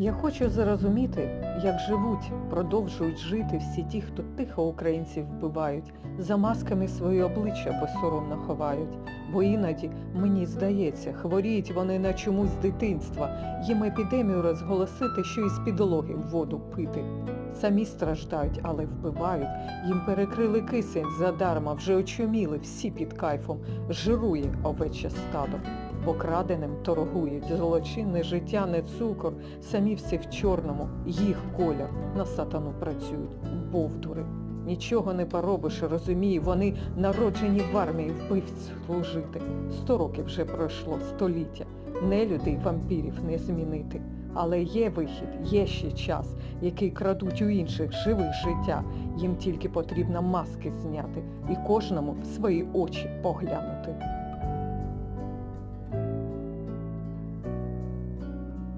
Я хочу зрозуміти, як живуть, продовжують жити всі ті, хто тихо українців вбивають, за масками свої обличчя безсоромно ховають. Бо іноді, мені здається, хворіють вони на чомусь з дитинства, їм епідемію розголосити, що із підлоги воду пити. Самі страждають, але вбивають, їм перекрили кисень задарма, вже очуміли, всі під кайфом, жирує овече стадо. Покраденим торгують, злочинне життя не цукор, самі всі в чорному, їх колір, на сатану працюють, бовдури. Нічого не поробиш, розумію, вони народжені в армії вбивць служити. Сто років вже пройшло, століття. Нелюдей вампірів не змінити. Але є вихід, є ще час, який крадуть у інших живих життя. Їм тільки потрібно маски зняти і кожному в свої очі поглянути.